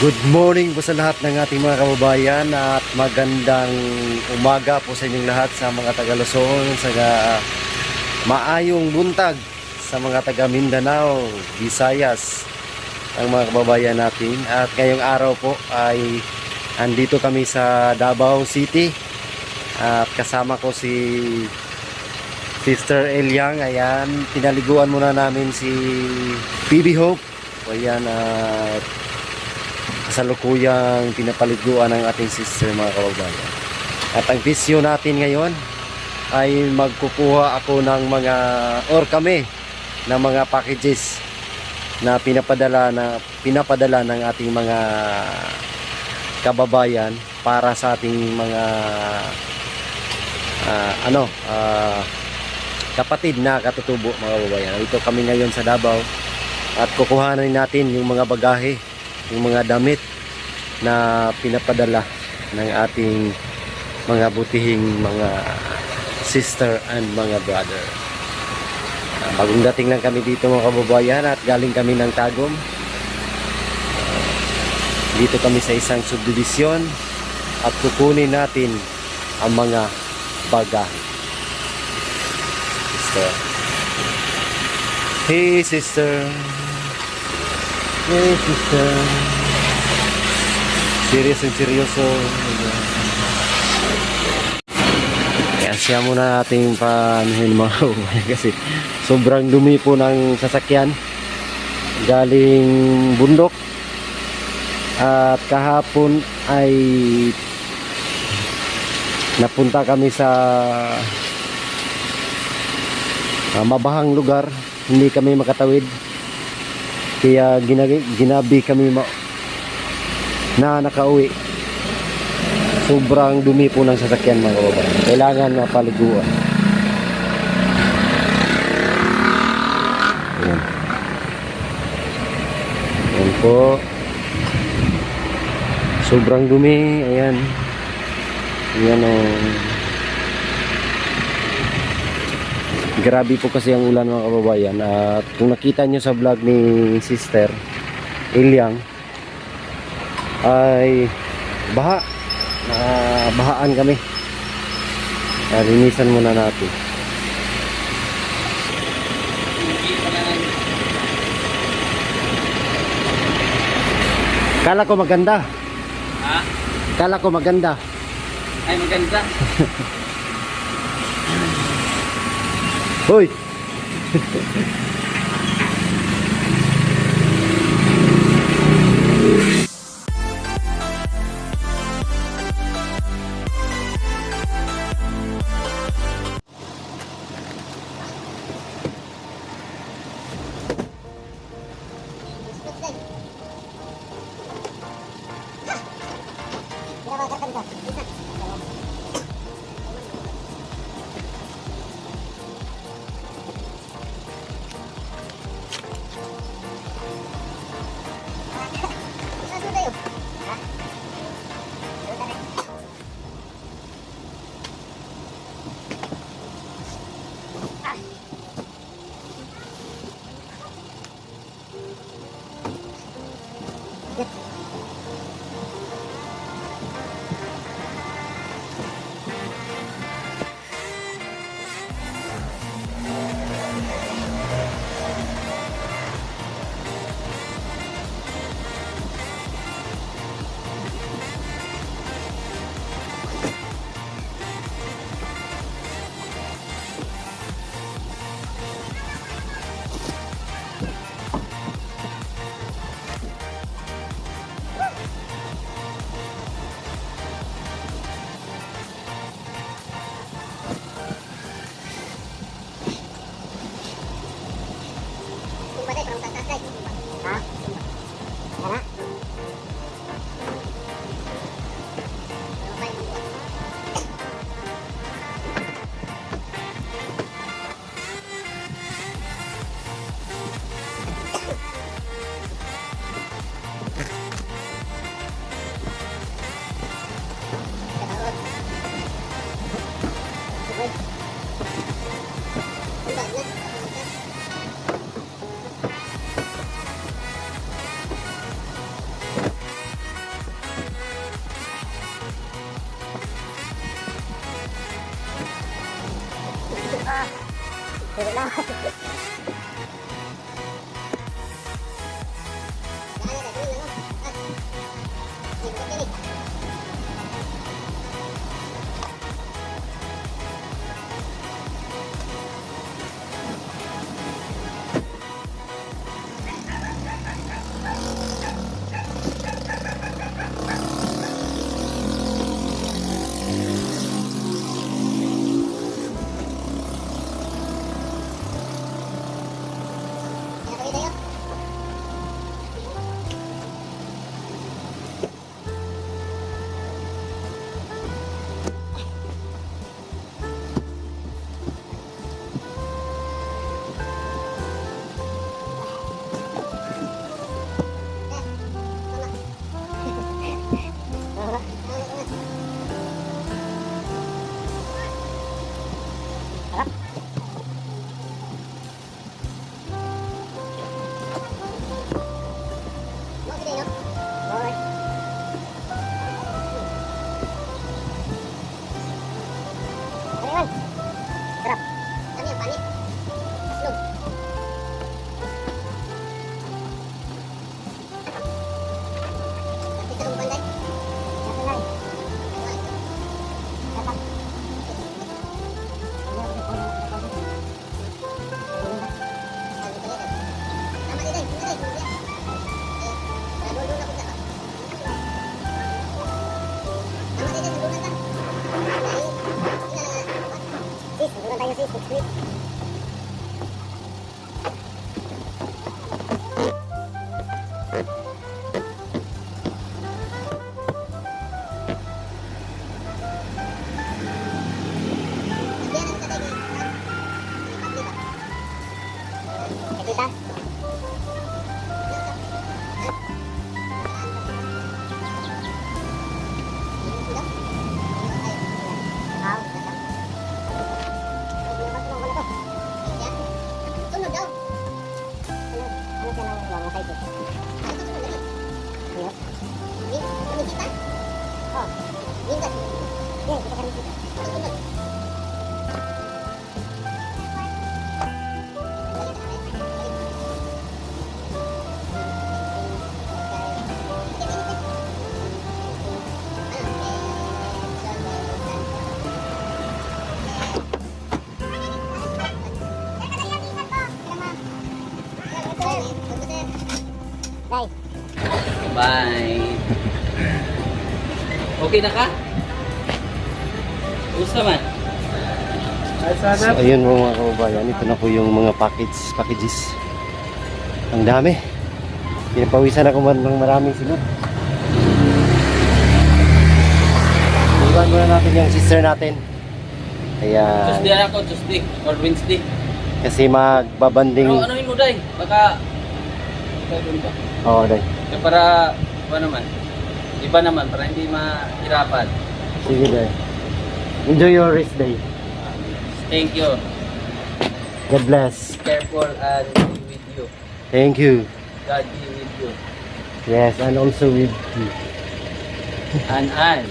Good morning po sa lahat ng ating mga kababayan at magandang umaga po sa inyong lahat sa mga taga sa maayong buntag sa mga taga Mindanao, Visayas, ang mga kababayan natin. At ngayong araw po ay andito kami sa Davao City at kasama ko si Sister Eliang. Ayan, pinaliguan muna namin si PB Hope. Ayan, at kasalukuyang pinapaliguan ng ating sister mga kababayan. At ang visyo natin ngayon ay magkukuha ako ng mga or kami ng mga packages na pinapadala na pinapadala ng ating mga kababayan para sa ating mga ah, ano ah, kapatid na katutubo mga kababayan. Ito kami ngayon sa Davao at kukuhanin natin yung mga bagahe yung mga damit na pinapadala ng ating mga butihing mga sister and mga brother. Ah, bagong dating lang kami dito mga kababayan at galing kami ng Tagum. Ah, dito kami sa isang subdivision at kukunin natin ang mga bagahe. Sister. Hey sister. Hey, sister. Serious seryoso. Kaya siya muna nating panuhin mga kababayan kasi sobrang dumi po ng sasakyan. Galing bundok. At kahapon ay napunta kami sa ah, mabahang lugar. Hindi kami makatawid. Kaya ginagi, ginabi kami ma- na nakauwi. Sobrang dumi po ng sasakyan mga kababayan. Kailangan mapaliguan. Ayan. Ayan po. Sobrang dumi. Ayan. Ayan o. Grabe po kasi ang ulan mga kababayan. At kung nakita nyo sa vlog ni Sister Ilyang ay baha. Nabahaan kami. Kaya linisan muna natin. Kala ko maganda. Ha? Kala ko maganda. Ay, maganda. Hoy! それな。我就不去 Bye. Okay na ka? Gusto man? So ayun po mga kababayan, ito na po yung mga package, packages. Ang dami. Pinapawisan ako man ng maraming sunod. Iwan muna natin yung sister natin. Kaya, Tuesday ako, Tuesday or Wednesday. kasi magbabanding. Ano, anuhin mo, Day? Baka... Baka doon ba? Eh, para, ano naman? Iba naman, para hindi mahirapan. Sige, dahil. Enjoy your rest day. Thank you. God bless. Careful and be with you. Thank you. God be with you. Yes, and also with you. And, and.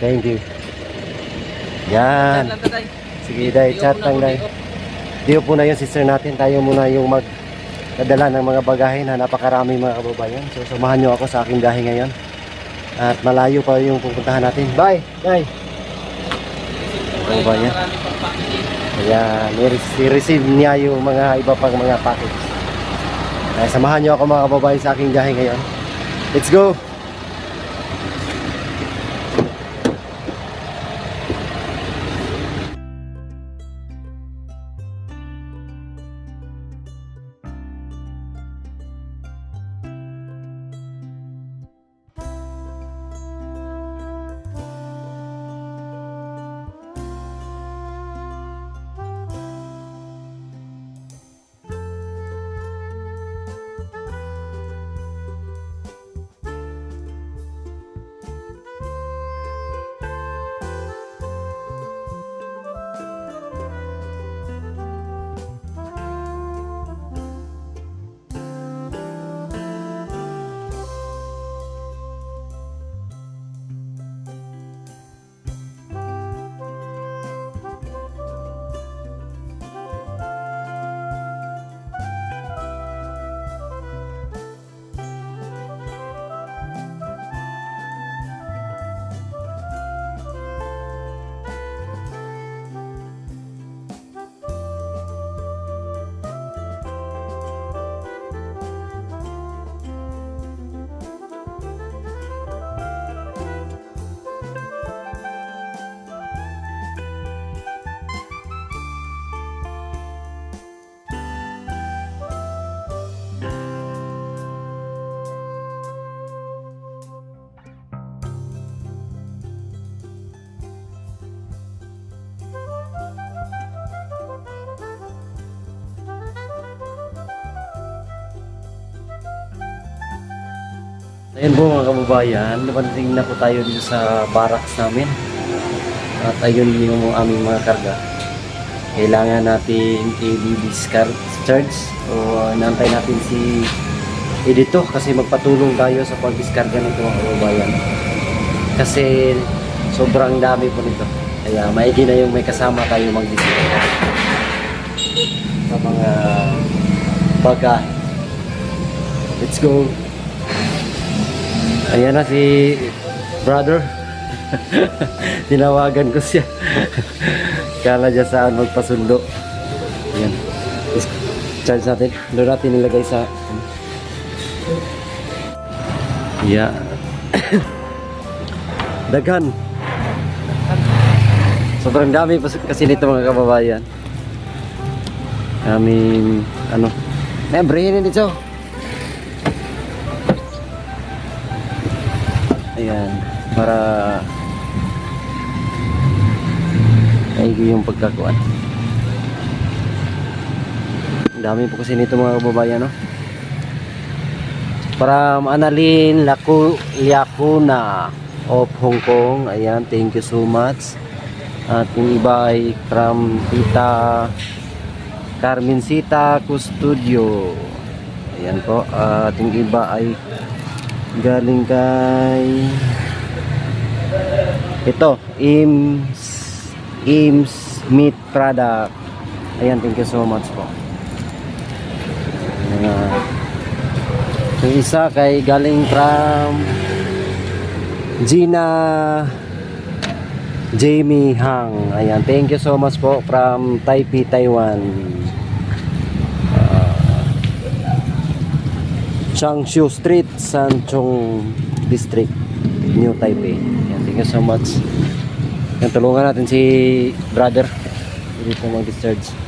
Thank you. Yan. Sige, Di chat lang, ako, dahil. di off. Diyo po na yung sister natin. Tayo muna yung mag dadala ng mga bagahe na napakaraming mga kababayan. So, samahan nyo ako sa aking biyahe ngayon. At malayo pa yung pupuntahan natin. Bye! Bye! Siyempre, ba yan? marami pang packaging. Ayan, i-receive niya yung mga iba pang mga package. Kaya samahan nyo ako mga kababayan sa aking biyahe ngayon. Let's go! Ayun po mga kababayan, napanting na po tayo dito sa barracks namin. At ayun yung aming mga karga. Kailangan natin i-discharge o inaantay natin si Edito kasi magpatulong tayo sa pag-discarga nito mga kababayan. Kasi sobrang dami po nito. Kaya maigi na yung may kasama tayo mag-discarga sa mga bagahe. Let's go! Ayan na si brother. Tinawagan ko siya. Kala niya saan magpasundo. Ayan. Charge natin. Doon natin nilagay sa... Yeah. Daghan. Sobrang dami kasi nito mga kababayan. Aming ano. Eh, brahin dito. Ayan, para ay yung pagkakuan. Dami po kasi nito mga kababayan, no? Para Annalyn Laku Liacuna of Hong Kong. Ayan, thank you so much. At yung iba ay from Tita Carmencita Custodio. Ayan po. At yung iba ay galing kay ito Ims Ims Meat Product. Ayan thank you so much po. Ayan. yung isa kay galing from Gina Jamie Hang. Ayan thank you so much po from Taipei Taiwan Changshu Street, Sanchong District, New Taipei. Yan, thank you so much. Yan, tulungan natin si brother. Hindi po mag-discharge.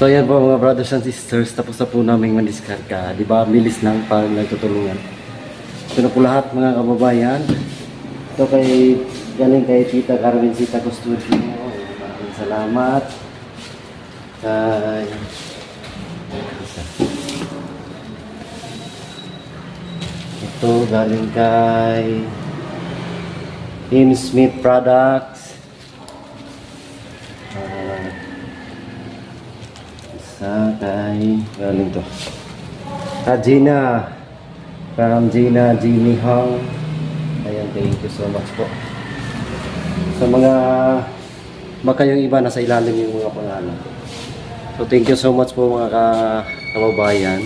So ayan po mga brothers and sisters, tapos na po namin mandiskarga. Di ba, bilis lang pag nagtutulungan. Ito na po lahat mga kababayan. Ito kay, galing kay Tita Carmencita Custodio. Maraming salamat. Kay... Ito galing kay... Team Smith Products. Ah, isa kay... Galing to. Ah, Gina. From Gina Jimmy Hong. Ayan, thank you so much po. Sa mga baka yung iba nasa ilalim yung mga pangalan. So thank you so much po mga ka kababayan.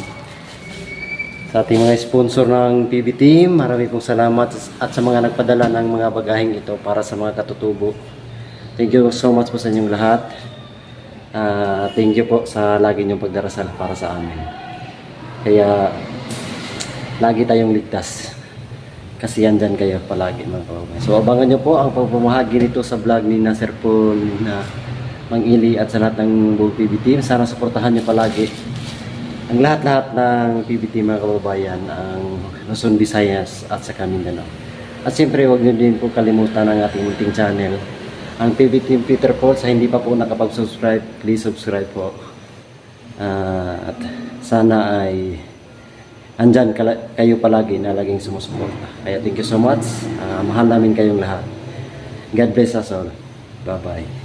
Sa ating mga sponsor ng PB Team, marami pong salamat at sa mga nagpadala ng mga bagaheng ito para sa mga katutubo. Thank you so much po sa inyong lahat. Ah, thank you po sa lagi niyong pagdarasal para sa amin. Kaya lagi tayong ligtas. Kasi yan dyan kayo palagi mga. So abangan nyo po ang pagpamahagi nito sa vlog ni Nasir Paul na Mang Ili at sa lahat ng buong PB team. Sana suportahan nyo palagi ang lahat-lahat ng PB team mga kababayan, ang Luzon, Visayas at sa Mindanao. At siyempre huwag nyo din po kalimutan ang ating munting channel. Ang PB Team Peter Paul sa hindi pa po nakapag-subscribe, please subscribe po. Ah, at sana ay andyan kayo palagi na laging sumusuporta. Kaya thank you so much. Ah, mahal namin kayong lahat. God bless us all. Bye-bye.